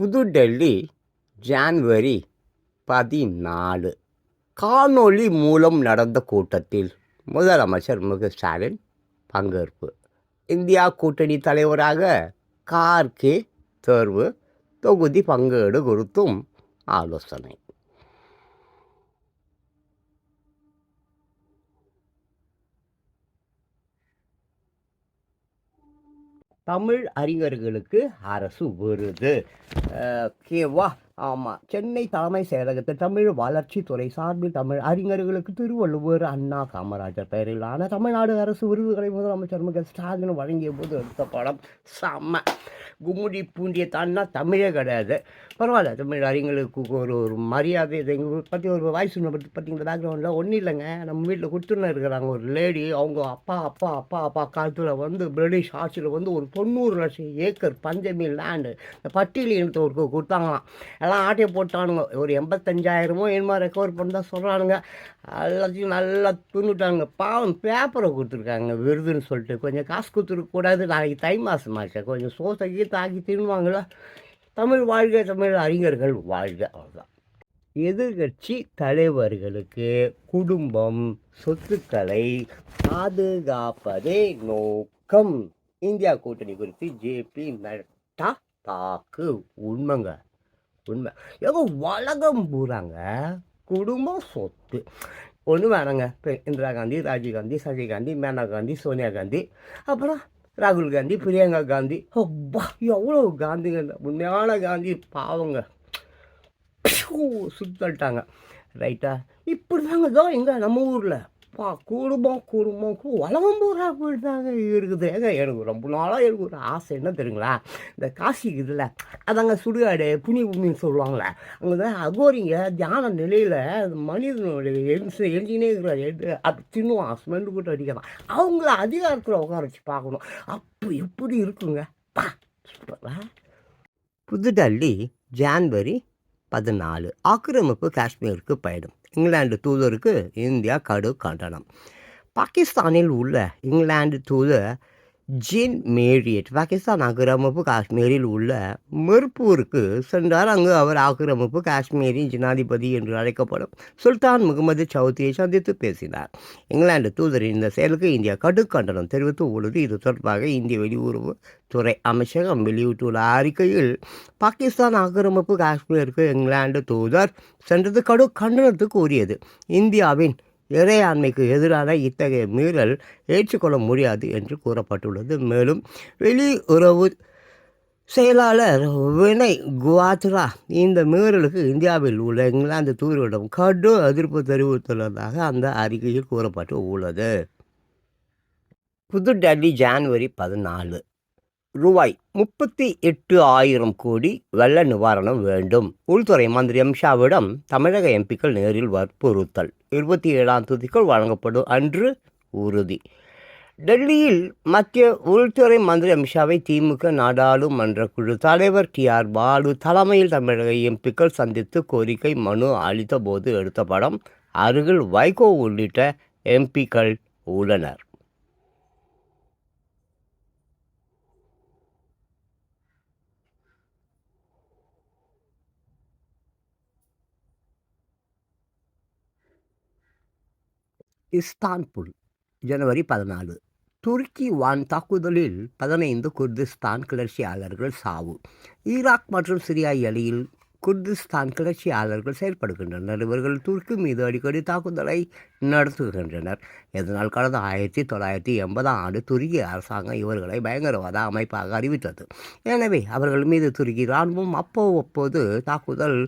புதுடெல்லி January பதினாலு. காணொளி மூலம் நடந்த கூட்டத்தில் முதலமைச்சர் மு ஸ்டாலின் பங்கேற்பு. இந்தியா கூட்டணி தலைவராக கார்கே தேர்வு தொகுதி பங்கேடு குறித்தும் ஆலோசனை. தமிழ் அறிஞர்களுக்கு அரசு விருது. கேவா ஆமாம் சென்னை தலைமை செயலகத்தில் தமிழ் வளர்ச்சித்துறை சார்பில் தமிழ் அறிஞர்களுக்கு திருவள்ளுவர் அண்ணா காமராஜர் பெயரிலான தமிழ்நாடு அரசு விருதுகளை முதலமைச்சர் மு. ஸ்டாலின் வழங்கிய போது எடுத்த படம் செம்ம கும்முடி பூண்டிய தான்னா தமிழே கிடையாது. பரவாயில்ல தமிழ் அறிஞர்களுக்கு ஒரு ஒரு மரியாதை எங்களை பற்றி ஒரு வாய்ஸ் பற்றி பார்த்தீங்கன்னா பேக்ரவுண்டில் ஒன்றும் இல்லைங்க. நம்ம வீட்டில் கொடுத்துன்னு இருக்கிறாங்க. ஒரு லேடி அவங்க அப்பா அப்பா அப்பா அப்பா காலத்தில் வந்து பிரிட்டிஷ் ஆட்சியில் வந்து ஒரு தொண்ணூறு லட்சம் ஏக்கர் பஞ்சமி லேண்டு இந்த பட்டியல் ஒரு கொடுத்தாங்களாம். எல்லாம் ஆட்டையை போட்டானுங்க. ஒரு எண்பத்தஞ்சாயிரமோ என்னமோ ரெக்கவர் பண்ணால் சொல்கிறானுங்க எல்லாத்தையும் நல்லா துண்ணுட்டாங்க பாவம் பேப்பரை கொடுத்துருக்காங்க விருதுன்னு சொல்லிட்டு. கொஞ்சம் காசு கொடுத்துருக்கக்கூடாது நாளைக்கு தை மாதம் கொஞ்சம் சோத்தை தாக்கி ஆக்கி தின்னுவாங்களா? தமிழ் வாழ்க தமிழ் அறிஞர்கள் வாழ்க. அவ்வளோதான் எதிர்கட்சி தலைவர்களுக்கு குடும்பம் சொத்துக்களை பாதுகாப்பதே நோக்கம். இந்தியா கூட்டணி குறித்து ஜேபி நட்டா தாக்கு உண்மைங்க. உண்மை. ஏங்க உலகம் பூராங்க. குடும்பம் சொத்து. ஒன்று வேணாங்க. இப்போ இந்திரா காந்தி ராஜீவ் காந்தி சஞ்சய் காந்தி மேனா காந்தி சோனியா காந்தி அப்புறம் ராகுல் காந்தி பிரியங்கா காந்தி. அப்பா எவ்வளோ காந்திங்க இந்த உண்மையான காந்தி பாவங்க. சுத்தல்ட்டாங்க. ரைட்டா? இப்படி தாங்க இதோ எங்கே நம்ம ஊரில். அப்பா குடும்பம் குடும்பம் கு- உலகம் பூரா அப்படி தாங்க இருக்குது. ஏங்க எனக்கு ரொம்ப நாளாக எனக்கு ஒரு ஆசை. என்ன தெரியுங்களா? இந்த காசி இதில் அதாங்க சுடுகாடு புனி பூமின்னு சொல்லுவாங்களே அங்கே தான் அகோரிங்க தியான நிலையில் மனிதனுடைய எழுந்து எழுந்தினே இருக்கிற எடுத்து அது தின்னுவான் ஸ்மெல்லு போட்டு அடிக்கலாம் அவங்கள அதிகாரத்தில் உட்கார வச்சு பார்க்கணும். அப்போ எப்படி இருக்குங்க? பா புதுடெல்லி ஜான்வரி பதினாலு. ஆக்கிரமிப்பு காஷ்மீருக்கு போயிடும். இங்கிலாந்து தூதருக்கு இந்தியா கடு கண்டனம். பாகிஸ்தானில் உள்ள இங்கிலாந்து தூதர் ஜின் மேரியட் பாகிஸ்தான் ஆக்கிரமிப்பு காஷ்மீரில் உள்ள மிர்பூருக்கு சென்றார். அங்கு அவர் ஆக்கிரமிப்பு காஷ்மீரின் ஜனாதிபதி என்று அழைக்கப்படும் சுல்தான் முகமது சௌத்ரியை சந்தித்து பேசினார். இங்கிலாந்து தூதரின் இந்த செயலுக்கு இந்தியா கடு கண்டனம் தெரிவித்து உள்ளது. இது தொடர்பாக இந்திய வெளியுறவு துறை அமைச்சகம் வெளியிட்டுள்ள அறிக்கையில் பாகிஸ்தான் ஆக்கிரமிப்பு காஷ்மீருக்கு இங்கிலாந்து தூதர் சென்றது கடு கண்டனத்துக்கு உரியது. இந்தியாவின் இறையாண்மைக்கு எதிரான இத்தகைய மீறல் ஏற்றுக்கொள்ள முடியாது என்று கூறப்பட்டுள்ளது. மேலும் வெளியுறவு செயலாளர் வினய் குவாத்ரா இந்த மீறலுக்கு இந்தியாவில் உள்ள இங்கிலாந்து தூதரிடம் கடும் எதிர்ப்பு தெரிவித்துள்ளதாக அந்த அறிக்கையில் கூறப்பட்டு உள்ளது புதுடெல்லி ஜான்வரி பதினாலு. ரூபாய் முப்பத்தி எட்டு ஆயிரம் கோடி வெள்ள நிவாரணம் வேண்டும். உள்துறை மந்திரி அமித்ஷாவிடம் தமிழக எம்பிக்கள் நேரில் வற்புறுத்தல். இருபத்தி ஏழாம் தேதிக்குள் வழங்கப்படும் அன்று உறுதி. டெல்லியில் மத்திய உள்துறை மந்திரி அமித்ஷாவை திமுக நாடாளுமன்ற குழு தலைவர் டி ஆர் பாலு தலைமையில் தமிழக எம்பிக்கள் சந்தித்து கோரிக்கை மனு அளித்த போது எடுத்த படம் அருகில் வைகோ உள்ளிட்ட எம்பிக்கள் உள்ளனர். இஸ்தான்புல் ஜனவரி பதினாலு. துருக்கி வான் தாக்குதலில் பதினைந்து குர்திஸ்தான் கிளர்ச்சியாளர்கள் சாவு. ஈராக் மற்றும் சிரியா எல்லையில் குர்திஸ்தான் கிளர்ச்சியாளர்கள் செயல்படுகின்றனர் இவர்கள் துருக்கி மீது அடிக்கடி தாக்குதலை நடத்துகின்றனர். இதனால் கடந்த ஆயிரத்தி தொள்ளாயிரத்தி எண்பதாம் ஆண்டு துருக்கி அரசாங்கம் இவர்களை பயங்கரவாத அமைப்பாக அறிவித்தது. எனவே அவர்கள் மீது துருக்கி இராணுவம் அப்போ அப்போது தாக்குதல்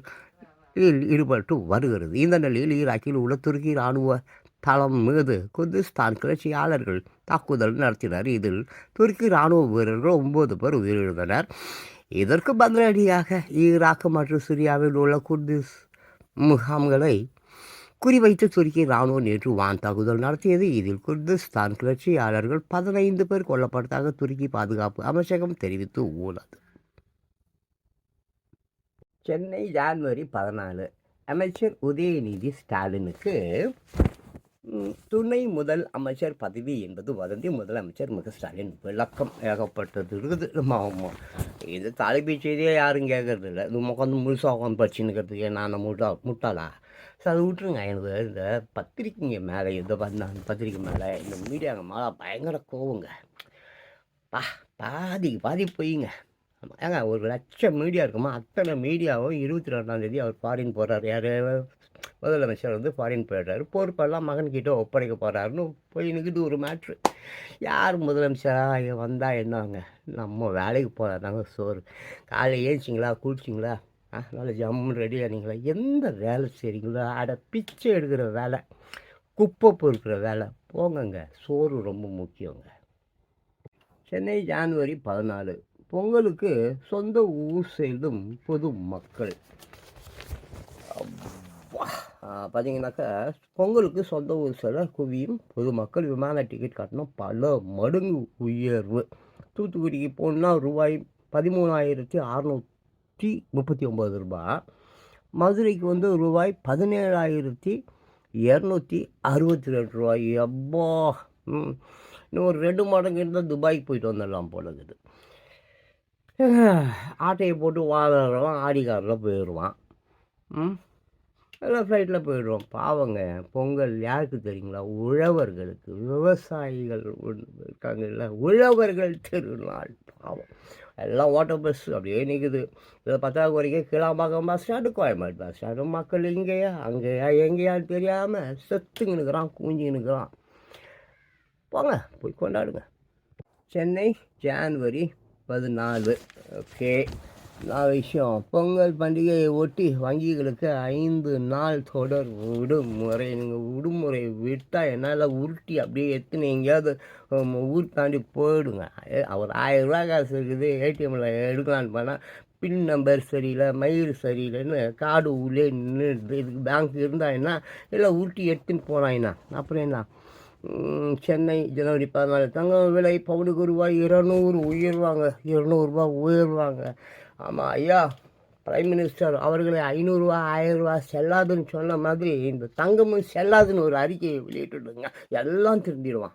இல் ஈடுபட்டு வருகிறது. இந்த நிலையில் ஈராக்கில் உள்ள துருக்கி இராணுவ தளம் மீது குர்திஸ்தான் கிளர்ச்சியாளர்கள் தாக்குதல் நடத்தினர். இதில் துருக்கி இராணுவ வீரர்கள் ஒன்பது பேர் உயிரிழந்தனர். இதற்கு பதிலடியாக ஈராக் மற்றும் சிரியாவில் உள்ள குர்திஸ் முகாம்களை குறிவைத்து துருக்கி இராணுவம் நேற்று வான் தாக்குதல் நடத்தியது. இதில் குர்திஸ்தான் கிளர்ச்சியாளர்கள் பதினைந்து பேர் கொல்லப்பட்டதாக துருக்கி பாதுகாப்பு அமைச்சகம் தெரிவித்து உள்ளது. சென்னை ஜான்வரி பதினாலு. அமைச்சர் உதயநிதி ஸ்டாலினுக்கு துணை முதல் அமைச்சர் பதவி என்பது வதந்தி முதலமைச்சர் மு ஸ்டாலின் விளக்கம் ஏகப்பட்டது இருக்குது ஆமாம் இது தலைமை செய்தியே யாரும் கேட்கறது இல்லை இது உட்காந்து முழுசாக உட்காந்து படிச்சுன்னுக்கிறதுக்கு நான் முட்டா முட்டாளா? ஸோ அது விட்ருங்க எனக்கு இந்த பத்திரிக்கைங்க மேலே எந்த பண்ண பத்திரிக்கை மேலே இந்த மீடியாங்க மேலே பயங்கர கோவங்க. பா பாதிக்கு பாதி போயிங்க. ஏங்க ஒரு லட்சம் மீடியா இருக்குமா? அத்தனை மீடியாவும் இருபத்தி ரெண்டாந்தேதி அவர் ஃபாரின் போகிறார் யார்? முதலமைச்சர் வந்து ஃபாரின் போயிடுறாரு. பொறுப்பெல்லாம் மகன்கிட்ட ஒப்படைக்க போகிறாருன்னு போய் நிற்கிட்டு ஒரு மேட்ரு யார் முதலமைச்சராக வந்தால் என்னங்க? நம்ம வேலைக்கு போகிறாங்க சோறு. காலையில் ஏழுச்சிங்களா குளிச்சிங்களா? ஆ நல்லா ஜம்முன்னு ரெடி ஆனீங்களா எந்த வேலை செய்கிறீங்களோ அட பிச்சை எடுக்கிற வேலை குப்பை பொறுக்கிற வேலை போங்கங்க. சோறு ரொம்ப முக்கியங்க. சென்னை ஜான்வரி பதினாலு. பொங்கலுக்கு சொந்த ஊர் செல்லும் பொது மக்கள் பார்த்தீங்கன்னாக்கா பொங்கலுக்கு சொந்த ஊர் செலவு குவியும் பொதுமக்கள் விமான டிக்கெட் கட்டணம். பல மடங்கு உயர்வு. தூத்துக்குடிக்கு போகணுன்னா ரூபாய் பதிமூணாயிரத்தி அறநூற்றி முப்பத்தி ஒம்பது ரூபாய் மதுரைக்கு வந்து ரூபாய் பதினேழாயிரத்தி இரநூத்தி அறுபத்தி ரெண்டு ரூபாய் அப்பா இன்னும் ஒரு ரெண்டு மடங்கு இருந்தால் துபாய்க்கு போயிட்டு வந்துடலாம் போல இருக்குது. ஆட்டையை போட்டு வாழறவன் ஆடிக்காரில் போயிடுவான் ம். எல்லாம் ஃப்ளைட்டில் போயிடுவோம் பாவங்க பொங்கல் யாருக்கு தெரியுங்களா? உழவர்களுக்கு. விவசாயிகள் இருக்காங்கல்ல உழவர்கள் திருநாள். பாவம். எல்லாம் ஓட்டோ பஸ் அப்படியே நிற்குது இதை வரைக்கும் Kilambakkam bus stand Koyambedu bus stand மக்கள் இங்கேயா அங்கேயா எங்கேயான்னு தெரியாமல் செத்துங்க நிற்கிறான் கூஞ்சி நிற்கிறான் போங்க போய் கொண்டாடுங்க. சென்னை ஜான்வரி பதினாலு. ஓகே. நான் விஷயம். பொங்கல் பண்டிகையை ஒட்டி வங்கிகளுக்கு ஐந்து நாள் தொடர் விடுமுறை. நீங்கள் விடுமுறை விட்டால் என்னால் உருட்டி அப்படியே எத்தனை எங்கேயாவது ஊர் தாண்டி போயிடுங்க. அவர் ரூபா காசு இருக்குது ஏடிஎம்மில் எடுக்கலான்னு போனால் பின் நம்பர் சரியில்லை மயில் சரியில்லைன்னு கார்டு உள்ளே நின்று இதுக்கு பேங்க் இருந்தால் என்ன? இல்லை உருட்டி எடுத்துன்னு போனாயின்னா அப்புறம் என்ன? சென்னை ஜனவரி பதினாலு தங்கம் விலை பவுனுக்கு ரூபாய் இருநூறு உயர்வாங்க. இருநூறுபா உயர்வாங்க. ஆமாம் ஐயா. பிரைம் மினிஸ்டர் அவர்களை ஐநூறுரூவா ஆயிரரூவா செல்லாதுன்னு சொன்ன மாதிரி இந்த தங்கமும் செல்லாதுன்னு ஒரு அறிக்கையை வெளியிட்டுடுங்க. எல்லாம் திரும்பிடுவான்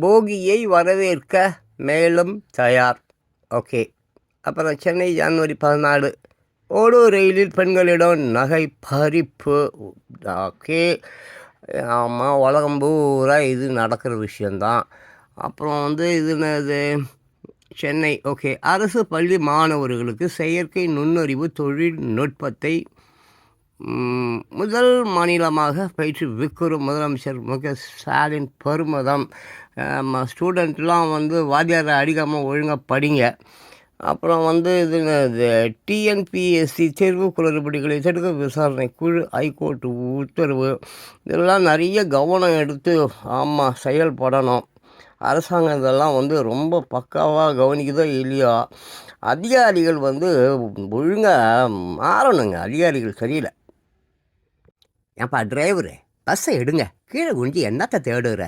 போகியை வரவேற்க மேலும் தயார். ஓகே. அப்புறம் சென்னை ஜனவரி பதினாலு. ஓடோ ரயிலில் பெண்களிடம் நகை பறிப்பு. ஓகே. ஆமாம் உலகம் பூரா இது நடக்கிற விஷயந்தான் அப்புறம் வந்து இது என்னது? சென்னை ஓகே. அரசு பள்ளி மாணவர்களுக்கு செயற்கை நுண்ணறிவு தொழில்நுட்பத்தை முதல் மாநிலமாக பயிற்றுவிக்கும் முதலமைச்சர் மு க ஸ்டாலின் பெருமதம். ஸ்டூடெண்ட்லாம் வந்து வாத்தியாரை அடிக்காமல் ஒழுங்காக படிங்க அப்புறம் வந்து இது டிஎன்பிஎஸ்சி தேர்வு குளறுபடிகளை தடுக்க விசாரணை குழு ஹைகோர்ட் உத்தரவு. இதெல்லாம் நிறைய கவனம் எடுத்து ஆமாம் செயல்படணும். அரசாங்கம் இதெல்லாம் வந்து ரொம்ப பக்காவாக கவனிக்குதோ இல்லையோ அதிகாரிகள் வந்து ஒழுங்காக மாறணுங்க. அதிகாரிகள் சரியில்லை. ஏன்ப்பா டிரைவரு பஸ்ஸை எடுங்க. கீழே குஞ்சு என்னத்தை தேடுற?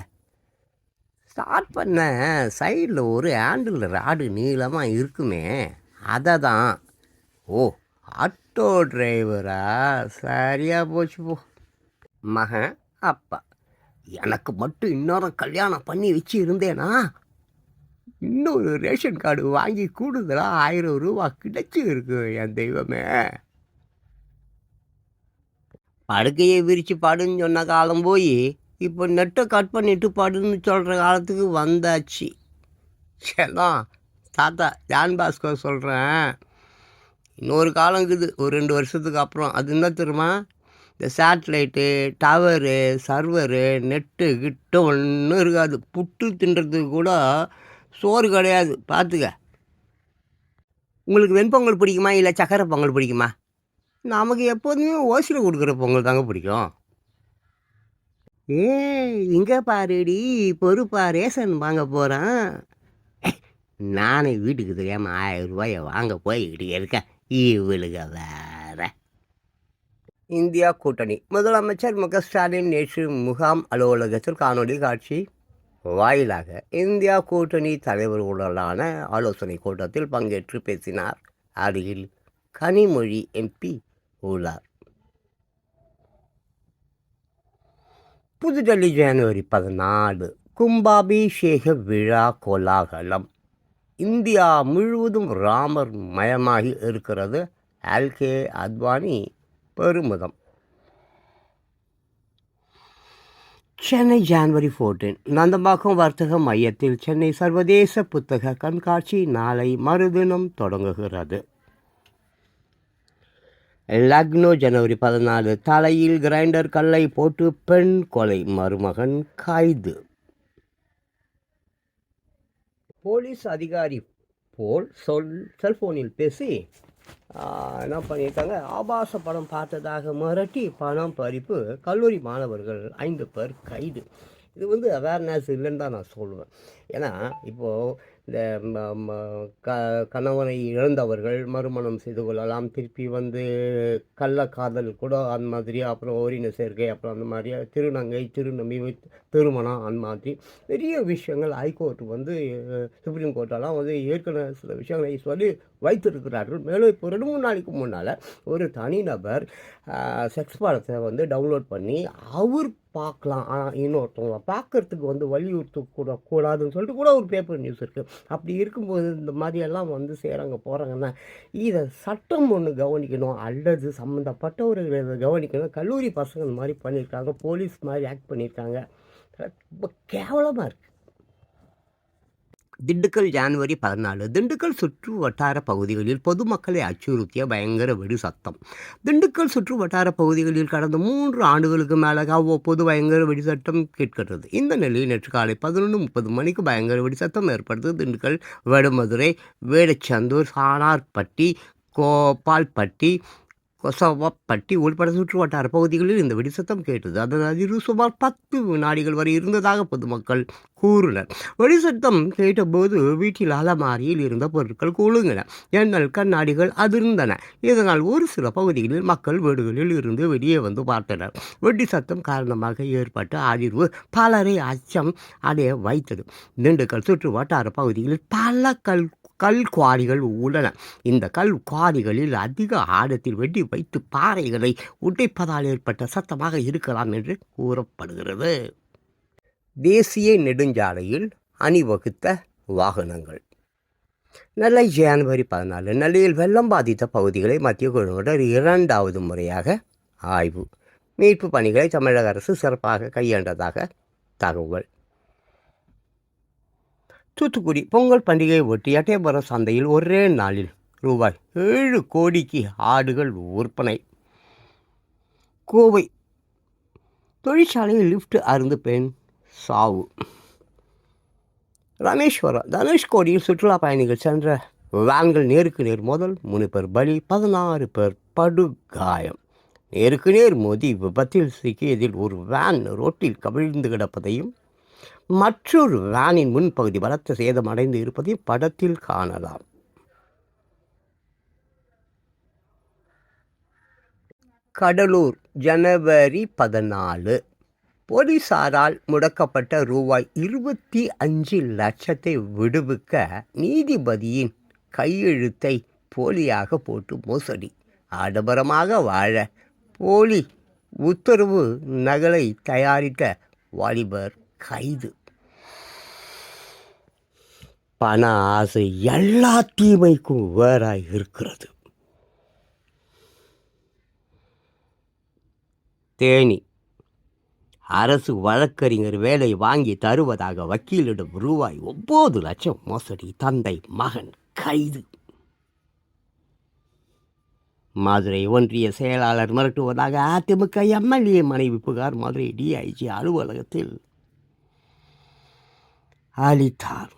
ஸ்டார்ட் பண்ண சைடில் ஒரு ஹேண்டில் ராடு நீளமாக இருக்குமே அதை தான் ஓ ஆட்டோ டிரைவரா? சரியாக போச்சு போ. மகன் அப்பா. எனக்கு மட்டும் இன்னொரு கல்யாணம் பண்ணி வச்சு இருந்தேனா இன்னொரு ரேஷன் கார்டு வாங்கி கூடுதலாக ஆயிரம் ரூபா கிடைச்சி இருக்கு என் தெய்வமே. படுக்கையை விரித்து பாடுன்னு சொன்ன காலம் போய் இப்போ நெட்டை கட் பண்ணிட்டு பாடுன்னு சொல்கிற காலத்துக்கு வந்தாச்சு. சரிதான் தாத்தா ஜான் பாஸ்கர் சொல்கிறேன் இன்னொரு காலம் இருக்குது ஒரு ரெண்டு வருஷத்துக்கு அப்புறம். அது என்ன தெரியுமா? இந்த சேட்டலைட்டு டவரு சர்வரு நெட்டு கிட்ட ஒன்றும் இருக்காது. புட்டு தின்றதுக்கு கூட சோறு கிடையாது. பார்த்துக்க. உங்களுக்கு வெண்பொங்கல் பிடிக்குமா? இல்லை சக்கரை பொங்கல் பிடிக்குமா? நமக்கு எப்போதுமே ஓசியில் கொடுக்குற பொங்கல் தாங்க பிடிக்கும். ஏ இங்கே பாருடி பொறுப்பா ரேஷன் வாங்க போகிறேன் நானே வீட்டுக்கு தெரியாமல் ஆயிரம் ரூபாயை வாங்க போய்கிட்டு இருக்கேன். இவளுக இந்தியா கூட்டணி. முதலமைச்சர் மு ஸ்டாலின் நேற்று முகாம் அலுவலகத்தில் காணொலி காட்சி வாயிலாக இந்தியா கூட்டணி தலைவர்களுடனான ஆலோசனை கூட்டத்தில் பங்கேற்று பேசினார். அருகில் கனிமொழி எம்பி உள்ளார். புதுடெல்லி ஜனவரி பதினாலு கும்பாபிஷேக விழா கோலாகலம். இந்தியா முழுவதும் ராமர் மயமாகி இருக்கிறது. எல்கே அத்வானி பெருமிதம். சென்னை ஜான்வரி ஃபோர்டீன் நந்தம்பாக்கம் வர்த்தக மையத்தில் சென்னை சர்வதேச புத்தக கண்காட்சி நாளை மறுதினம் தொடங்குகிறது. லக்னோ ஜனவரி பதினாலு. தலையில் கிரைண்டர் கல்லை போட்டு பெண் கொலை மருமகன் கைது. போலீஸ் அதிகாரி போல் சொல் செல்போனில் பேசி என்ன பண்ணியிருக்காங்க? ஆபாச படம் பார்த்ததாக மிரட்டி பணம் பறிப்பு கல்லூரி மாணவர்கள் ஐந்து பேர் கைது. இது வந்து அவேர்னஸ் இல்லைன்னு தான் நான் சொல்லுவேன் ஏன்னா இப்போது இந்த ம- க கணவனை இழந்தவர்கள் மறுமணம் செய்து கொள்ளலாம். திருப்பி வந்து கள்ள காதல் கூட அந்த மாதிரி அப்புறம் ஓரின சேர்க்கை அப்புறம் அந்த மாதிரி திருநங்கை திருநம்பி திருமணம் அந்த மாதிரி நிறைய விஷயங்கள் ஹைகோர்ட் வந்து சுப்ரீம் கோர்ட்டெல்லாம் வந்து ஏற்கனவே சில விஷயங்களை சொல்லி வைத்திருக்கிறார்கள். மேலும் இப்போ ரெண்டு மூணு நாளைக்கு முன்னால் ஒரு தனிநபர் செக்ஸ் படத்தை வந்து டவுன்லோட் பண்ணி அவர் பார்க்கலாம். ஆனால் இன்னொருத்தவங்க பார்க்கறதுக்கு வந்து வலியுறுத்து கூட கூடாதுன்னு சொல்லிட்டு கூட ஒரு பேப்பர் நியூஸ் இருக்குது அப்படி இருக்கும்போது இந்த மாதிரியெல்லாம் வந்து செய்கிறாங்க போகிறாங்கன்னா இதை சட்டம் ஒன்று கவனிக்கணும். அல்லது சம்மந்தப்பட்டவர்கள் இதை கவனிக்கணும். கல்லூரி பசங்க இந்த மாதிரி பண்ணியிருக்காங்க போலீஸ் மாதிரி ஆக்ட் பண்ணியிருக்காங்க ரொம்ப கேவலமாக இருக்குது திண்டுக்கல் ஜனவரி பதினாலு. திண்டுக்கல் சுற்று வட்டார பகுதிகளில் பொதுமக்களை அச்சுறுத்திய பயங்கர வெடி சத்தம். திண்டுக்கல் சுற்று வட்டார பகுதிகளில் கடந்த மூன்று ஆண்டுகளுக்கு மேலாக அவ்வப்போது பயங்கர வெடி சட்டம் கேட்கிறது இந்த நிலையில் நேற்று காலை பதினொன்று முப்பது மணிக்கு பயங்கர வெடி சத்தம் ஏற்பட்டது. திண்டுக்கல் வேடுமதுரை வேடச்சந்தூர் சாணார்பட்டி கோபால்பட்டி கொசவப்பட்டி உள்பட சுற்று வட்டார பகுதிகளில் இந்த வெடிசத்தம் கேட்டது. அதன் அதிர்வு சுமார் பத்து வினாடிகள் வரை இருந்ததாக பொதுமக்கள் கூறினர். வெடிசத்தம் கேட்டபோது வீட்டில் அலமாரியில் இருந்த பொருட்கள் குழுங்கின எண்ணல் கண்ணாடிகள் அதிர்ந்தன. இதனால் ஒரு சில பகுதிகளில் மக்கள் வீடுகளில் இருந்து வெளியே வந்து பார்த்தனர். வெடி சத்தம் காரணமாக ஏற்பட்ட அதிர்வு பலரை அச்சம் அடைய வைத்தது. திண்டுக்கல் சுற்று வட்டார பகுதிகளில் பல கல் கல் குவாரிகள் உள்ளன. இந்த கல் குவாரிகளில் அதிக ஆழத்தில் வெட்டி வைத்து பாறைகளை உடைப்பதால் ஏற்பட்ட சத்தமாக இருக்கலாம் என்று கூறப்படுகிறது. தேசிய நெடுஞ்சாலையில் அணிவகுத்த வாகனங்கள். நெல்லை ஜனவரி பதினாலு நெல்லையில் வெள்ளம் பாதித்த பகுதிகளை மத்திய குழுவினர் இரண்டாவது முறையாக ஆய்வு. மீட்பு பணிகளை தமிழக அரசு சிறப்பாக கையாண்டதாக தகவல். தூத்துக்குடி பொங்கல் பண்டிகையை ஒட்டி எட்டயபுரம் சந்தையில் ஒரே நாளில் ரூபாய் ஏழு கோடிக்கு ஆடுகள் விற்பனை. கோவை தொழிற்சாலையில் லிஃப்ட் அருந்து பெண் சாவு. ரமேஸ்வரம் தனுஷ்கோடியில் சுற்றுலா பயணிகள் சென்ற வேன்கள் நேருக்கு நேர் மோதல். மூணு பேர் பலி பதினாறு பேர் படுகாயம். நேருக்கு நேர் மோதி விபத்தில் சிக்கியதில் ஒரு வேன் ரோட்டில் கவிழ்ந்து கிடப்பதையும் மற்றொரு வேனின் முன்பகுதி பலத்த சேதம் அடைந்து படத்தில் காணலாம். கடலூர் ஜனவரி பதினாலு. போலீசாரால் முடக்கப்பட்ட ரூபாய் இருபத்தி அஞ்சு லட்சத்தை விடுவிக்க நீதிபதியின் கையெழுத்தை போலியாக போட்டு மோசடி. ஆடம்பரமாக வாழ போலி உத்தரவு நகலை தயாரித்த வாலிபர் கைது. பண ஆசை எல்லா தீமைக்கும் வேறாய் இருக்கிறது. தேனி. அரசு வழக்கறிஞர் வேலை வாங்கி தருவதாக வக்கீலிடம் ரூபாய் ஒன்பது லட்சம் மோசடி தந்தை மகன் கைது. மதுரை ஒன்றிய செயலாளர் மிரட்டுவதாக அதிமுக எம்எல்ஏ மனைவி புகார் மதுரை டிஐஜி அலுவலகத்தில் அளித்தார்